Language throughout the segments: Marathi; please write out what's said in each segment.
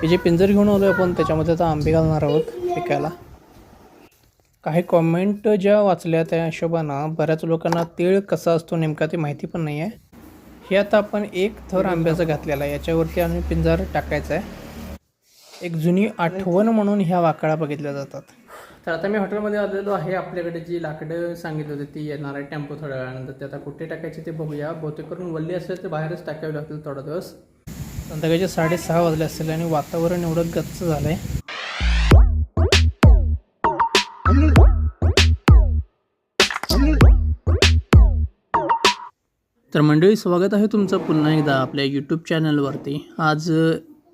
हे जे पिंजर घेऊन आलो आपण त्याच्यामध्ये आता आंबे घालणार आहोत पिकायला. काही कॉमेंट ज्या वाचल्या त्या हिशोबानं बऱ्याच लोकांना तीळ कसा असतो नेमका ते माहिती पण नाही आहे. हे आता आपण एक थर आंब्याचं घातलेलं आहे. याच्यावरती आम्ही पिंजर टाकायचं आहे. एक जुनी आठवण म्हणून ह्या वाकळा बघितल्या जातात. तर आता मी हॉटेलमध्ये आलेलो आहे. आपल्याकडे जी लाकडं सांगितली होती ती येणार आहे टेम्पो थोड्या वेळानंतर. ते आता कुठे टाकायची ते बघूया. बहुतेक करून वल्ली असेल तर बाहेरच टाकावी लागतील थोडा दिवस. संध्याकाळचे साडेसहा वाजले असतील आणि वातावरण एवढं गच्च झालं आहे तर मंडळी स्वागत आहे तुमचं पुन्हा एकदा आपल्या यूट्यूब चॅनलवरती आज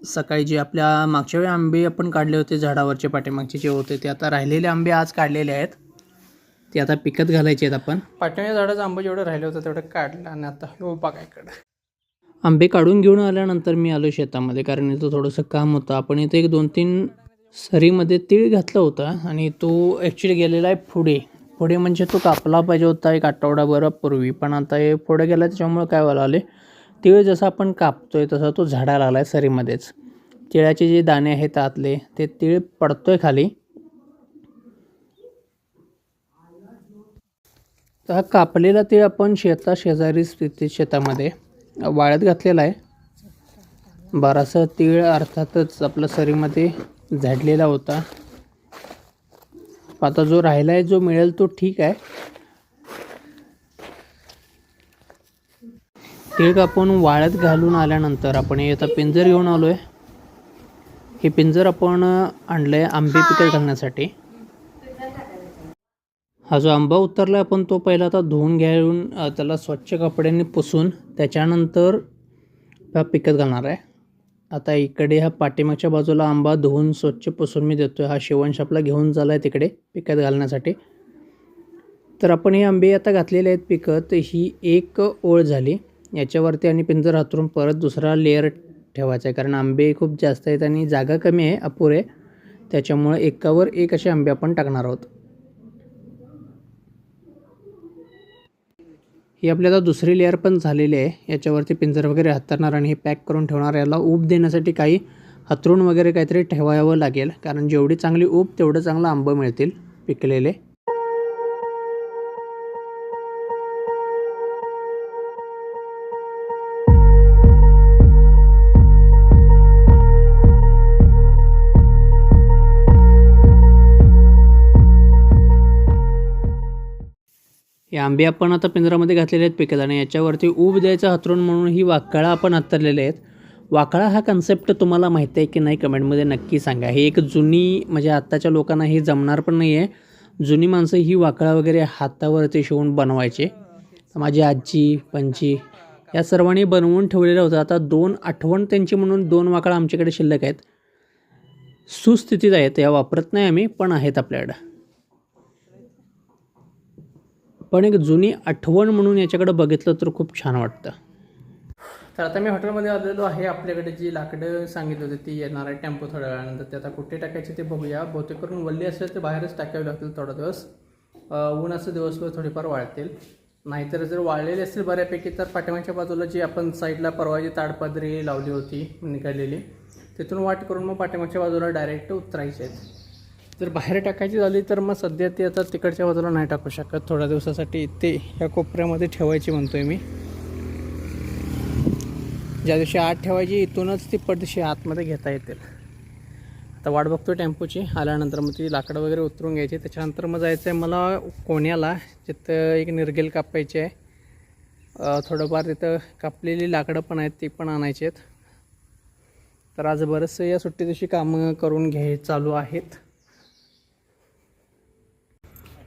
सकाळी जे आपल्या मागच्या वेळी आंबे आपण काढले होते झाडावरचे पाठीमागचे जे होते ते आता राहिलेले आंबे आज काढलेले आहेत. ते आता पिकत घालायचे आहेत आपण. पाठीमागच्या झाडाचं आंबे जेवढं राहिले होतं तेवढं काढलं आणि आता हो बघायकडं आंबे काढून घेऊन आल्यानंतर मी आलो शेतामध्ये कारण इथं थोडंसं काम होतं. आपण इथे एक दोन तीन सरीमध्ये तीळ घातला होता आणि तो ॲक्च्युली गेलेला आहे पुढे. पुढे म्हणजे तो कापला पाहिजे होता एक आठवडाभरापूर्वी पण आता हे पुढे गेला त्याच्यामुळे काय व्हायला आले तीळ जसं आपण कापतोय तसा तो झाडाला आला आहे सरीमध्येच. तिळाचे जे दाणे आहेत आतले ते तीळ आहे खाली. तर हा कापलेला तीळ आपण शेता शेजारी स्थितीत शेतामध्ये. वाळत घातलेला आहे. बराचसा तीळ अर्थातच आपल्या सरीमध्ये झाडलेला होता. आता जो राहिला आहे जो मिळेल तो ठीक आहे. तीळ कापून वाळत घालून आल्यानंतर आपण हे आता पिंजर घेऊन आलो आहे हे पिंजर आपण आणलं आहे आंबे पिकत घालण्यासाठी. हा जो आंबा उतरला आहे आपण तो पहिला आता धुवून घेऊन त्याला स्वच्छ कपड्याने पुसून त्याच्यानंतर हा पिकत घालणार आहे. आता इकडे ह्या पाठीमागच्या बाजूला आंबा धुवून स्वच्छ पुसून मी देतो आहे हा शिवंश आपला घेऊन झाला आहे तिकडे पिकत घालण्यासाठी. तर आपण हे आंबे आता घातलेले आहेत पिकत. ही एक ओळ झाली. याच्यावरती आणि पिंजर हातरून परत दुसरा लेअर ठेवायचा आहे. कारण आंबे खूप जास्त आहेत आणि जागा कमी आहे अपुरे. त्याच्यामुळे एकावर एक असे आंबे आपण टाकणार आहोत. ही आपली आता दुसरी लेअर पण झालेली आहे. याच्यावरती पिंजर वगैरे हातरणार आणि हे पॅक करून ठेवणार. याला ऊब देण्यासाठी काही हातरून वगैरे काहीतरी ठेवावं लागेल. कारण जेवढी चांगली ऊब तेवढं चांगलं आंबं मिळतील पिकलेले. हे आंबे आपण आता पिंजरामध्ये घातलेले आहेत पिकत आणि याच्यावरती ऊब द्यायचं हातरून म्हणून ही वाकळा आपण हातरलेले आहेत. वाकळा हा कन्सेप्ट तुम्हाला माहिती आहे की नाही कमेंटमध्ये नक्की सांगा. हे एक जुनी म्हणजे आत्ताच्या लोकांना हे जमणार पण नाही आहे जुनी माणसं ही वाकळा वगैरे हातावरती शिवून बनवायचे. माझी आजी पंची या सर्वांनी बनवून ठेवलेल्या होतं. आता दोन आठवण त्यांची म्हणून दोन वाकळा आमच्याकडे शिल्लक आहेत. सुस्थितीत आहेत या वापरत नाही आम्ही पण आहेत आपल्याकडं. पण एक जुनी आठवण म्हणून याच्याकडे बघितलं तर खूप छान वाटतं. तर आता मी हॉटेलमध्ये आलेलो आहे. आपल्याकडे जी लाकडं सांगितली होती ती येणार आहे टेम्पो थोड्या वेळानंतर. ते आता कुठे टाकायची ते बघूया. बहुतेक करून वल्ली असेल तर बाहेरच टाकावी लागतील थोडा दिवस. ऊन असं दिवसभर थोडीफार वाळतील नाहीतर जर वाळलेले असतील बऱ्यापैकी तर पाठीमागच्या बाजूला जी आपण साईडला परवाची ताडपदरी लावली होती निघालेली तिथून वाट करून मग पाठीमागच्या बाजूला डायरेक्ट उतरायचे आहेत. जर बाहेर टाकायची झाली तर मग सध्या ती आता तिकडच्या बाजूला नाही टाकू शकत. थोड्या दिवसासाठी ते ह्या कोपऱ्यामध्ये ठेवायची म्हणतोय मी. ज्या दिवशी आत ठेवायची इथूनच ती पडदिशी आतमध्ये घेता येतील. आता वाट बघतो टेम्पोची. आल्यानंतर मग ती लाकडं वगैरे उतरून घ्यायची. त्याच्यानंतर मग जायचं आहे मला कोण्याला. जिथं एक निर्गेल कापायची आहे. थोडंफार तिथं कापलेली लाकडं पण आहेत ती पण आणायची आहेत तर आज बरंचसं या सुट्टी दिवशी कामं करून घ्याय चालू आहेत.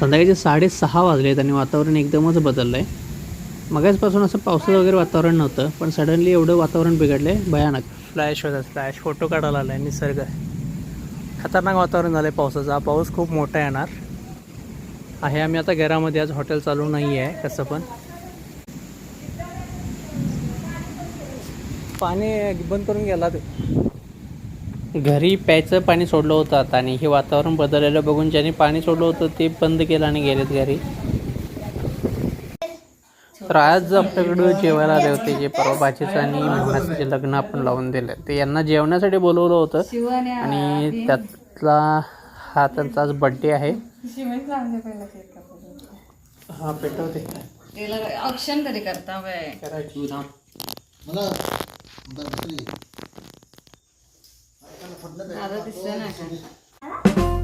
संध्याकाळचे साडेसहा वाजले आहेत आणि वातावरण एकदमच बदललं आहे मगाचपासून असं पावसाचं वगैरे वातावरण नव्हतं पण सडनली एवढं वातावरण बिघडलं आहे भयानक. फ्लॅश होत फ्लॅश फोटो काढायला आला आहे निसर्ग. खतरनाक वातावरण झालं आहे पावसाचा पाऊस खूप मोठा येणार. आहे आम्ही आता घरामध्ये आज हॉटेल चालू नाही आहे कसं पण. पाणी बंद करून गेला ते. घरी प्यायचं पाणी सोडलं होतं आता आणि हे वातावरण बदललेलं बघून ज्यांनी पाणी सोडलं होतं ते बंद केलं आणि गेलेत घरी. तर आज आपल्याकडं जेवायला आले होते जे परवा भाचीचं आणि मेहनाचं जे लग्न आपण लावून दिलं ते यांना जेवण्यासाठी बोलवलं होतं आणि त्यातला हा त्यांचा आज बड्डे आहे. हा पेटवते. ऑप्शन कधी करता दादा दिसलं नाही